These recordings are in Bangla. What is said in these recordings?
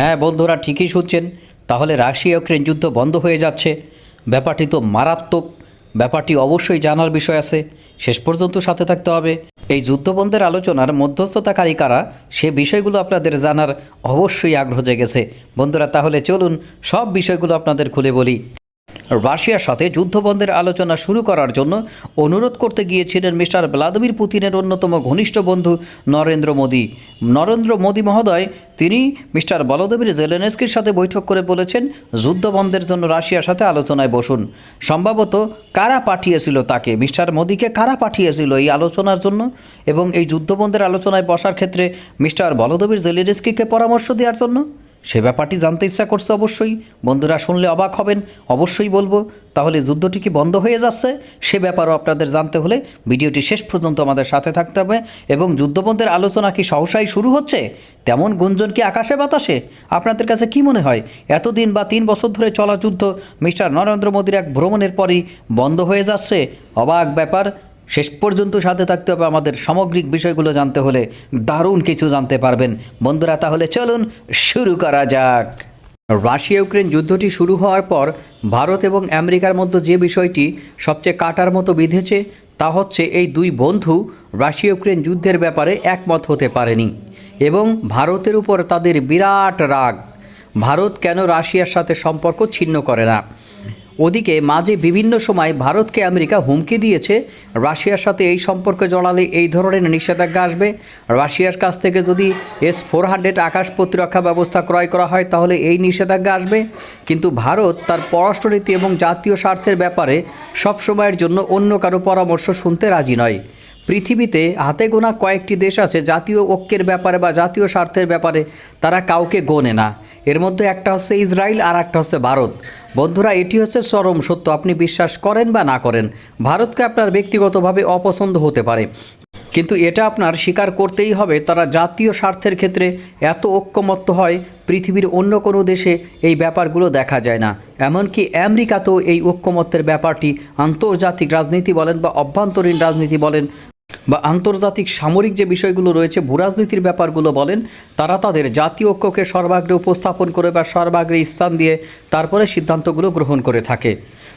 হ্যাঁ বন্ধুরা ঠিকই শুনছেন। তাহলে রাশিয়া ইউক্রেন যুদ্ধ বন্ধ হয়ে যাচ্ছে। ব্যাপারটি তো মারাত্মক। ব্যাপারটি অবশ্যই জানার বিষয় আছে। শেষ পর্যন্ত সাথে থাকতে হবে। এই যুদ্ধবন্ধের আলোচনার মধ্যস্থতাকারী কারা, সে বিষয়গুলো আপনাদের জানার অবশ্যই আগ্রহ জেগেছে। বন্ধুরা, তাহলে চলুন সব বিষয়গুলো আপনাদের খুলে বলি। রাশিয়ার সাথে যুদ্ধবন্ধের আলোচনা শুরু করার জন্য অনুরোধ করতে গিয়েছিলেন মিস্টার ভ্লাদিমির পুতিনের অন্যতম ঘনিষ্ঠ বন্ধু নরেন্দ্র মোদী। নরেন্দ্র মোদী মহোদয়, তিনি মিস্টার বলদেবীর জেলেনেস্কির সাথে বৈঠক করে বলেছেন, যুদ্ধবন্ধের জন্য রাশিয়ার সাথে আলোচনায় বসুন। সম্ভবত কারা পাঠিয়েছিল তাকে? মিস্টার মোদীকে কারা পাঠিয়েছিল এই আলোচনার জন্য? এবং এই যুদ্ধবন্ধের আলোচনায় বসার ক্ষেত্রে মিস্টার বলদেবীর জেলেনেস্কিকে পরামর্শ দেওয়ার জন্য? সে ব্যাপারটি জানতে ইচ্ছা করছে অবশ্যই। বন্ধুরা শুনলে অবাক হবেন, অবশ্যই বলব। তাহলে যুদ্ধটি কি বন্ধ হয়ে যাচ্ছে? সে ব্যাপারও আপনাদের জানতে হলে ভিডিওটি শেষ পর্যন্ত আমাদের সাথে থাকতে হবে। এবং যুদ্ধবন্ধের আলোচনা কি সহসাই শুরু হচ্ছে? তেমন গুঞ্জন কি আকাশে বাতাসে? আপনাদের কাছে কি মনে হয়? এতদিন বা তিন বছর ধরে চলা যুদ্ধ মিস্টার নরেন্দ্র মোদীর এক ভ্রমণের পরই বন্ধ হয়ে যাচ্ছে? অবাক ব্যাপার। শেষ পর্যন্ত সাথে থাকতে হবে আমাদের সামগ্রিক বিষয়গুলো জানতে হলে দারুণ কিছু জানতে পারবেন। বন্ধুরা, তাহলে চলুন শুরু করা যাক। রাশিয়া ইউক্রেন যুদ্ধটি শুরু হওয়ার পর ভারত এবং আমেরিকার মধ্যে যে বিষয়টি সবচেয়ে কাটার মতো বিঁধেছে, তা হচ্ছে এই দুই বন্ধু রাশিয়া ইউক্রেন যুদ্ধের ব্যাপারে একমত হতে পারেনি এবং ভারতের উপর তাদের বিরাট রাগ। ভারত কেন রাশিয়ার সাথে সম্পর্ক ছিন্ন করে না? ওদিকে মাঝে বিভিন্ন সময় ভারতকে আমেরিকা হুমকি দিয়েছে। রাশিয়ার সাথে এই সম্পর্কে জড়ালে এই ধরনের নিষেধাজ্ঞা আসবে। রাশিয়ার কাছ থেকে যদি এস ফোর হান্ড্রেড আকাশ প্রতিরক্ষা ব্যবস্থা ক্রয় করা হয়, তাহলে এই নিষেধাজ্ঞা আসবে। কিন্তু ভারত তার পররাষ্ট্রনীতি এবং জাতীয় স্বার্থের ব্যাপারে সব সময়ের জন্য অন্য কারও পরামর্শ শুনতে রাজি নয়। পৃথিবীতে হাতে গোনা কয়েকটি দেশ আছে, জাতীয় ঐক্যের ব্যাপারে বা জাতীয় স্বার্থের ব্যাপারে তারা কাউকে গোনে না। এর মধ্যে একটা হচ্ছে ইসরায়েল আর একটা হচ্ছে ভারত। বন্ধুরা, এটি হচ্ছে চরম সত্য। আপনি বিশ্বাস করেন বা না করেন, ভারতকে আপনার ব্যক্তিগতভাবে অপছন্দ হতে পারে। কিন্তু এটা আপনার স্বীকার করতেই হবে, তারা জাতীয় স্বার্থের ক্ষেত্রে এত ঐক্যমত্য হয়, পৃথিবীর অন্য কোনো দেশে এই ব্যাপারগুলো দেখা যায় না। এমনকি আমেরিকাতেও এই ঐক্যমত্যের ব্যাপারটি আন্তর্জাতিক রাজনীতি বলেন বা অভ্যন্তরীণ রাজনীতি বলেন বা আন্তর্জাতিক সামরিক যে বিষয়গুলো রয়েছে ভূরাজনীতির ব্যাপারগুলো বলেন, তারা তাদের জাতীয় ঐক্যকে সর্বাগ্রে উপস্থাপন করে বা সর্বাগ্রে স্থান দিয়ে তারপরে সিদ্ধান্তগুলো গ্রহণ করে থাকে।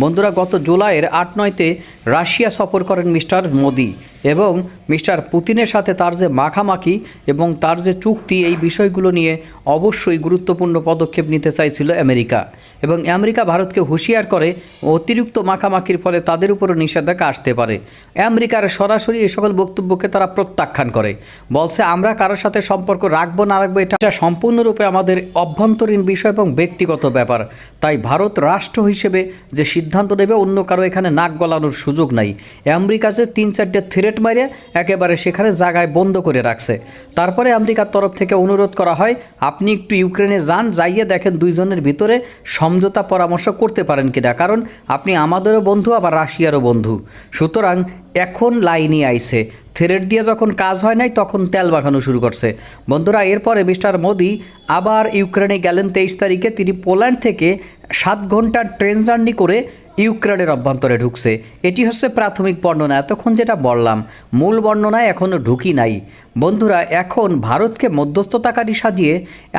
বন্ধুরা, গত জুলাইয়ের আট নয়তে রাশিয়া সফর করেন মিস্টার মোদি। এবং মিস্টার পুতিনের সাথে তার যে মাখামাখি এবং তার যে চুক্তি এই বিষয়গুলো নিয়ে অবশ্যই গুরুত্বপূর্ণ পদক্ষেপ নিতে চাইছিল আমেরিকা। এবং আমেরিকা ভারতকে হুঁশিয়ার করে অতিরিক্ত মাখামাখির ফলে তাদের উপরও নিষেধাজ্ঞা আসতে পারে। আমেরিকার সরাসরি এই সকল বক্তব্যকে তারা প্রত্যাখ্যান করে। বলছে, আমরা কারোর সাথে সম্পর্ক রাখব, না রাখব, এটা সম্পূর্ণরূপে আমাদের অভ্যন্তরীণ বিষয় এবং ব্যক্তিগত ব্যাপার। তাই ভারত রাষ্ট্র হিসেবে যে সিদ্ধান্ত নেবে, অন্য কারও এখানে নাক গলানোর সুযোগ নাই। আমেরিকা যে তিন চারটে থ্রেট মারে একেবারে সেখানে জায়গায় বন্ধ করে রাখছে। তারপরে আমেরিকার তরফ থেকে অনুরোধ করা হয়, আপনি একটু ইউক্রেনে যান, যাইয়ে দেখেন দুইজনের ভিতরে সমঝোতা পরামর্শ করতে পারেন কিনা। কারণ আপনি আমাদেরও বন্ধু, আবার রাশিয়ারও বন্ধু। সুতরাং এখন লাইনই আইছে। থ্রেড দিয়ে যখন কাজ হয় নাই, তখন তেল বাঁধানো শুরু করছে। বন্ধুরা, এরপরে মিস্টার মোদি আবার ইউক্রেনে গেলেন তেইশ তারিখে। তিনি পোল্যান্ড থেকে সাত ঘণ্টার ট্রেন জার্নি করে ইউক্রেনের অভ্যন্তরে ঢুকছে। এটি হচ্ছে প্রাথমিক বর্ণনা। এতক্ষণ যেটা বললাম, মূল বর্ণনায় এখনও ঢুকি নাই। বন্ধুরা, এখন ভারতকে মধ্যস্থতাকারী সাজিয়ে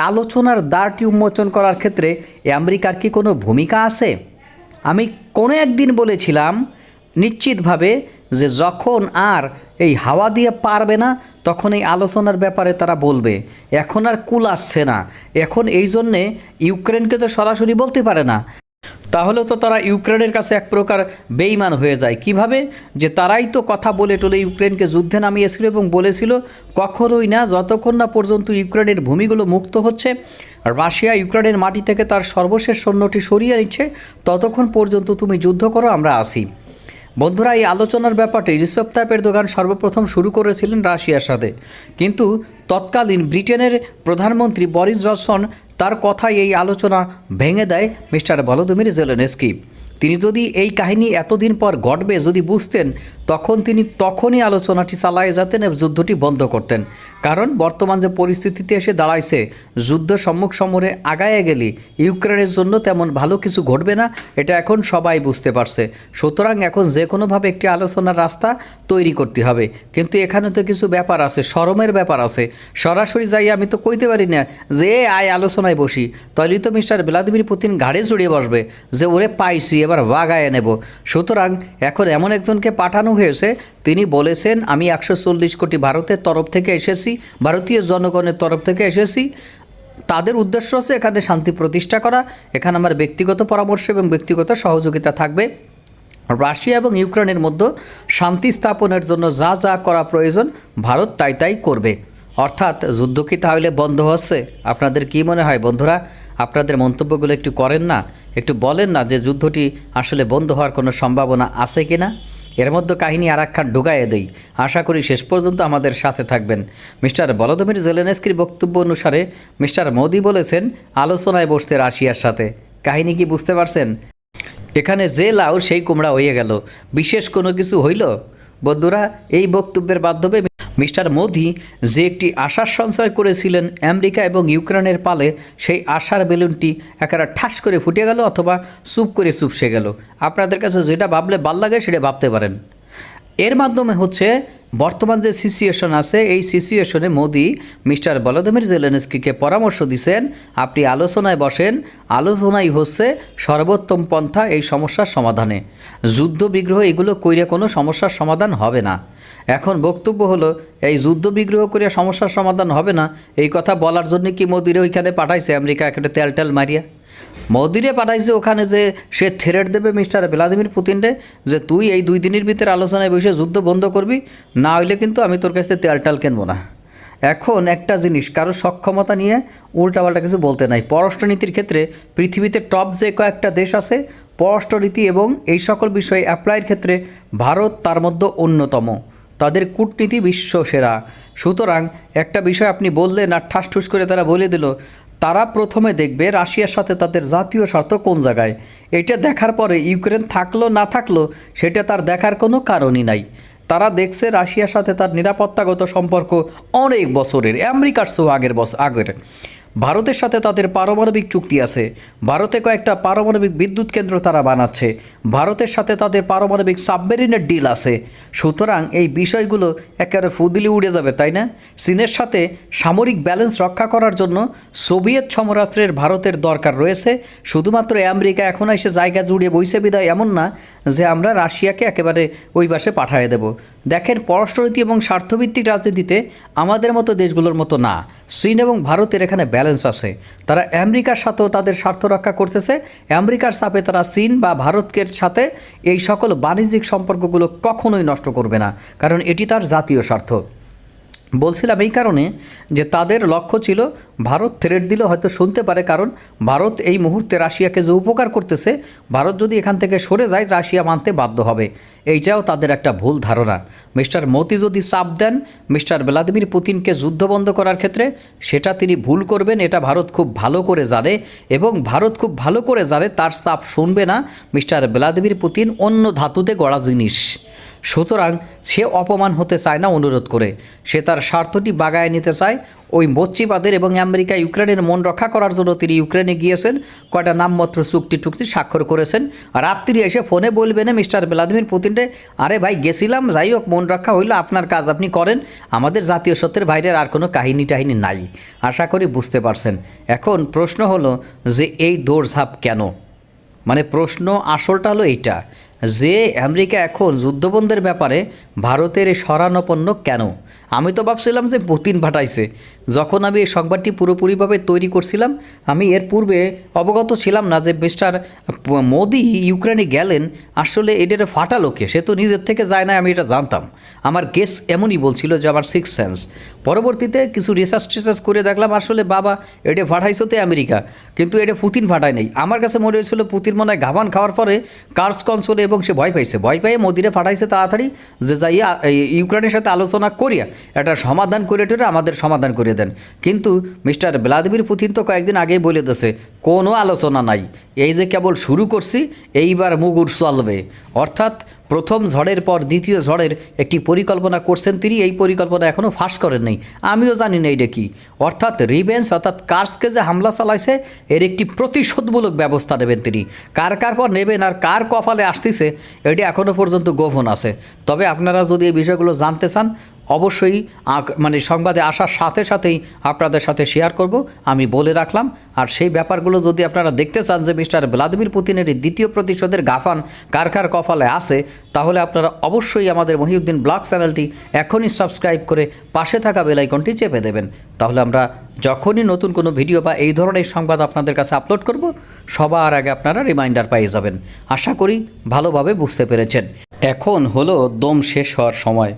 আলোচনার দ্বারটি উন্মোচন করার ক্ষেত্রে আমেরিকার কি কোনো ভূমিকা আছে? আমি কোনো একদিন বলেছিলাম নিশ্চিতভাবে যে যখন আর এই হাওয়া দিয়ে পারবে না, তখন এই আলোচনার ব্যাপারে তারা বলবে, এখন আর কুল আসছে না। এখন এই জন্যে ইউক্রেনকে তো সরাসরি বলতে পারে না। তাহলে তো তারা ইউক্রেনের কাছে এক প্রকার বেইমান হয়ে যায়। কীভাবে? যে তারাই তো কথা বলে টলে ইউক্রেনকে যুদ্ধে নামিয়েছিল এবং বলেছিল, কখনোই না, যতক্ষণ না পর্যন্ত ইউক্রেনের ভূমিগুলো মুক্ত হচ্ছে, রাশিয়া ইউক্রেনের মাটি থেকে তার সর্বশেষ সৈন্যটি সরিয়ে নিচ্ছে, ততক্ষণ পর্যন্ত তুমি যুদ্ধ করো, আমরা আসি বন্ধুরা, এই আলোচনার ব্যাপারটি রিসেপ তাপের দোকান সর্বপ্রথম শুরু করেছিলেন রাশিয়ার সাথে। কিন্তু তৎকালীন ব্রিটেনের প্রধানমন্ত্রী বরিস জনসন তার কথায় এই আলোচনা ভেঙে দেয় মিস্টার ভলোদিমির জেলেনস্কি। তিনি যদি এই কাহিনী এতদিন পর ঘটবে যদি বুঝতেন, তখন তিনি তখনই আলোচনাটি চালায় যেতেন এবং যুদ্ধটি বন্ধ করতেন। কারণ বর্তমান যে পরিস্থিতিতে এসে দাঁড়াইছে, যুদ্ধ সম্মুখ সমরে আগায় গেলে ইউক্রেনের জন্য তেমন ভালো কিছু ঘটবে না, এটা এখন সবাই বুঝতে পারছে। সুতরাং এখন যে কোনোভাবে একটি আলোচনার রাস্তা তৈরি করতে হবে। কিন্তু এখানে তো কিছু ব্যাপার আছে শরমের ব্যাপার আছে। সরাসরি যাই আমি তো কইতে পারি না যে আয় আলোচনায় বসি। তাহলেই তো মিস্টার ভ্লাদিমির পুতিন ঘাড়ে জড়িয়ে বসবে যে, ওরে পাইছি এবার বাগায় নেব। সুতরাং এখন এমন একজনকে পাঠানো হয়েছে, তিনি বলেছেন, আমি একশো চল্লিশ কোটি ভারতের তরফ থেকে এসেছি, ভারতীয় জনগণের তরফ থেকে এসেছি। তাদের উদ্দেশ্য হচ্ছে এখানে শান্তি প্রতিষ্ঠা করা। এখানে আমার ব্যক্তিগত পরামর্শ এবং ব্যক্তিগত সহযোগিতা থাকবে। রাশিয়া এবং ইউক্রেনের মধ্যে শান্তি স্থাপনের জন্য যা যা করা প্রয়োজন, ভারত তাই তাই করবে। অর্থাৎ যুদ্ধ কি তাহলে বন্ধ হচ্ছে? আপনাদের কি মনে হয় বন্ধুরা? আপনাদের মন্তব্যগুলো একটু করেন না, একটু বলেন না যে যুদ্ধটি আসলে বন্ধ হওয়ার কোনো সম্ভাবনা আছে কি না এর মধ্যে কাহিনী আর একখান ঢুকাইয়ে দেই। আশা করি শেষ পর্যন্ত আমাদের সাথে থাকবেন। মিস্টার বলদমির জেলেনেস্কির বক্তব্য অনুসারে মিস্টার মোদি বলেছেন, আলোচনায় বসতে রাশিয়ার সাথে। কাহিনী কি বুঝতে পারছেন? এখানে যে লাউ সেই কুমড়া হয়ে গেল। বিশেষ কোনো কিছু হইল? বন্ধুরা, এই বক্তব্যের মাধ্যমে মিস্টার মোদি যে একটি আশার সঞ্চয় করেছিলেন আমেরিকা এবং ইউক্রেনের পালে, সেই আশার বেলুনটি একেবারে ঠাস করে ফুটে গেল অথবা চুপ করে চুপসে গেল। আপনাদের কাছে যেটা ভাবলে ভালো লাগে, সেটা ভাবতে পারেন। এর মাধ্যমে হচ্ছে, বর্তমান যে সিচুয়েশন আছে, এই সিচুয়েশনে মোদি মিস্টার বলদমির জেলেনস্কিকে পরামর্শ দিছেন, আপনি আলোচনায় বসেন, আলোচনাই হচ্ছে সর্বোত্তম পন্থা এই সমস্যার সমাধানে। যুদ্ধ বিগ্রহ এগুলো কইরে কোনো সমস্যার সমাধান হবে না। এখন বক্তব্য হলো, এই যুদ্ধ বিগ্রহ করিয়া সমস্যার সমাধান হবে না, এই কথা বলার জন্য কি মোদিরে ওইখানে পাঠাইছে আমেরিকা একটা তেল টেল মারিয়া? মোদিরে পাঠাইছে ওখানে যে সে থ্রেট দেবে মিস্টার ভ্লাদিমির পুতিনরে, যে তুই এই দুই দিনের ভিতরে আলোচনায় বসে যুদ্ধ বন্ধ করবি, না হইলে কিন্তু আমি তোর কাছে তেল টাল কিনবো না। এখন একটা জিনিস কারও সক্ষমতা নিয়ে উল্টাপাল্টা কিছু বলতে নাই। পররাষ্ট্রনীতির ক্ষেত্রে পৃথিবীতে টপ যে কয়েকটা দেশ আছে, পররাষ্ট্রনীতি এবং এই সকল বিষয়ে অ্যাপ্লাইয়ের ক্ষেত্রে ভারত তার মধ্যে অন্যতম। তাদের কূটনীতি বিশ্ব সেরা সুতরাং একটা বিষয় আপনি বললেন আর ঠাস ঠুস করে তারা বলে দিল, তারা প্রথমে দেখবে রাশিয়ার সাথে তাদের জাতীয় স্বার্থ কোন জায়গায়। এটা দেখার পরে ইউক্রেন থাকল না থাকল, সেটা তার দেখার কোনো কারণই নাই। তারা দেখছে রাশিয়ার সাথে তার নিরাপত্তাগত সম্পর্ক অনেক বছরের, আমেরিকার চেয়েও আগের বছর আগের। ভারতের সাথে তাদের পারমাণবিক চুক্তি আছে। ভারতে কয়েকটা পারমাণবিক বিদ্যুৎ কেন্দ্র তারা বানাচ্ছে। ভারতের সাথে তাদের পারমাণবিক সাবমেরিনের ডিল আছে। সুতরাং এই বিষয়গুলো একেবারে ফুদিলি উড়ে যাবে, তাই না? চীনের সাথে সামরিক ব্যালেন্স রক্ষা করার জন্য সোভিয়েত সমরাস্ত্রের ভারতের দরকার রয়েছে। শুধুমাত্র আমেরিকা এখন এসে জায়গা জুড়ে বইছে বিদায় এমন না যে আমরা রাশিয়াকে একেবারে ওই পাশে পাঠিয়ে দেব। দেখেন পররাষ্ট্রনীতি এবং স্বার্থভিত্তিক রাজনীতিতে আমাদের মতো দেশগুলোর মতো না। চীন এবং ভারতের এখানে ব্যালেন্স আছে। তারা আমেরিকার সাথেও তাদের স্বার্থ রক্ষা করতেছে। আমেরিকার চাপে তারা চীন বা ভারতকে সাথে এই সকল বাণিজ্যিক সম্পর্কগুলো কখনোই নষ্ট করবে না কারণ এটি তার জাতীয় স্বার্থ। বলছিলাম এই কারণে যে তাদের লক্ষ্য ছিল ভারত থ্রেট দিলে, হয়তো শুনতে পারে, কারণ ভারত এই মুহূর্তে রাশিয়াকে যে উপকার করতেছে, ভারত যদি এখান থেকে সরে যায়, রাশিয়া মানতে বাধ্য হবে। এইটাও তাদের একটা ভুল ধারণা। মিস্টার মোদি যদি চাপ দেন, মিস্টার ভ্লাদিমির পুতিনকে যুদ্ধ বন্ধ করার ক্ষেত্রে সেটা তিনি ভুল করবেন, এটা ভারত খুব ভালো করে জানে এবং ভারত খুব ভালো করে জানে, তার চাপ শুনবে না মিস্টার ভ্লাদিমির পুতিন অন্য ধাতুতে গড়া জিনিস। সুতরাং সে অপমান হতে চায় না অনুরোধ করে। সে তার স্বার্থটি বাগায় নিতে চায়। ওই মচ্চিবাদের এবং আমেরিকা, ইউক্রেনের মন রক্ষা করার জন্য তিনি ইউক্রেনে গিয়েছেন। কয়টা নামমাত্র চুক্তি টুক্তি স্বাক্ষর করেছেন। রাত্রি এসে ফোনে বলবেন মিস্টার ভ্লাদিমির পুতিনরে, আরে ভাই, গেছিলাম, যাই হোক, মন রক্ষা হইল, আপনার কাজ আপনি করেন। আমাদের জাতীয় সত্যের বাইরের আর কোনো কাহিনী টাহিনী নাই। আশা করি বুঝতে পারছেন। এখন প্রশ্ন হলো যে, এই দৌড়ঝাঁপ কেন? মানে প্রশ্ন আসলটা হলো এইটা। যে আমেরিকা এখন যুদ্ধবন্ধের ব্যাপারে ভারতের এই শরণাপন্ন কেন? আমি তো ভাবছিলাম যে পুতিন পাঠাইছে। যখন আমি এই সংবাদটি পুরোপুরিভাবে তৈরি করছিলাম, আমি এর পূর্বে অবগত ছিলাম না যে মিস্টার মোদি ইউক্রেনে গেলেন, আসলে এটার ফাটা লোকে, সে তো নিজের থেকে যায় না, আমি এটা জানতাম। আমার গেস এমনই বলছিল যে আমার সিক্স সেন্স পরবর্তীতে কিছু রিসার্চ টিসার্চ করে দেখলাম, আসলে বাবা, এটা ফাটাইছো তো আমেরিকা, কিন্তু এটা পুতিন ফাটায় নাই। আমার কাছে মনে হয়েছিল পুতিন মনে হয় ঘাবান খাওয়ার পরে কার্স কনসোলে এবং সে ভয় পাইছে। ভয় পেয়ে মোদিরে ফাটাইছে তাড়াতাড়ি যে যাইয়া ইউক্রেনের সাথে আলোচনা করিয়া, এটা সমাধান করে আমাদের সমাধান করে দেন। কিন্তু মিস্টার ভ্লাদিমির পুতিন তো কয়েকদিন আগেই বলে দিয়েছে, কোনো আলোচনা নাই। এই যে কেবল শুরু করছি, এইবার মুগুর চলবে অর্থাৎ প্রথম ঝড়ের পর দ্বিতীয় ঝড়ের একটি পরিকল্পনা করছেন তিনি, এই পরিকল্পনা এখনও ফাঁস করেন নাই। আমিও জানি না এটা কি। অর্থাৎ রিভেন্স অর্থাৎ কার্সকে যে হামলা চালাইছে, এর একটি প্রতিশোধমূলক ব্যবস্থা নেবেন তিনি। কার কার পর নেবেন আর কার কপালে আসতেছে, এটি এখনও পর্যন্ত গোপন আছে। তবে আপনারা যদি এই বিষয়গুলো জানতে চান অবশ্যই মানে সংবাদে আসার সাথে সাথেই আপনাদের সাথে শেয়ার করব। আমি বলে রাখলাম। আর সেই ব্যাপারগুলো যদি আপনারা দেখতে চান যে মিস্টার ভ্লাদিমির পুতিনের এই দ্বিতীয় প্রতিশোধের গাফান কার কার কপালে আছে, তাহলে আপনারা অবশ্যই আমাদের মহিউদ্দিন ব্লগ চ্যানেলটি এখনই সাবস্ক্রাইব করে পাশে থাকা বেলাইকনটি চেপে দেবেন। তাহলে আমরা যখনই নতুন কোনো ভিডিও বা এই ধরনের সংবাদ আপনাদের কাছে আপলোড করব, সবার আগে আপনারা রিমাইন্ডার পেয়ে যাবেন। আশা করি ভালোভাবে বুঝতে পেরেছেন। এখন হলো দম শেষ হওয়ার সময়।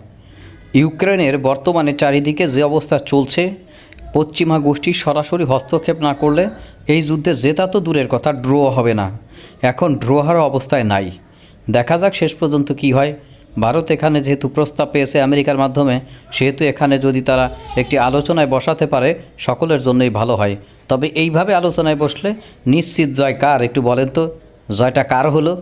ইউক্রেনের বর্তমানে চারিদিকে যে অবস্থা চলছে, পশ্চিমা গোষ্ঠী সরাসরি হস্তক্ষেপ না করলে এই যুদ্ধে জেতা তো দূরের কথা ড্র হবে না। এখন ড্র হওয়ার অবস্থায় নাই। দেখা যাক শেষ পর্যন্ত কি হয়। ভারত এখানে যেহেতু প্রস্তাব পেয়েছে আমেরিকার মাধ্যমে, সেহেতু এখানে যদি তারা একটি আলোচনায় বসাতে পারে, সকলের জন্যই ভালো হয়। তবে এইভাবে আলোচনায় বসলে নিশ্চিত জয় কার, একটু বলেন তো? জয়টা কার হলো?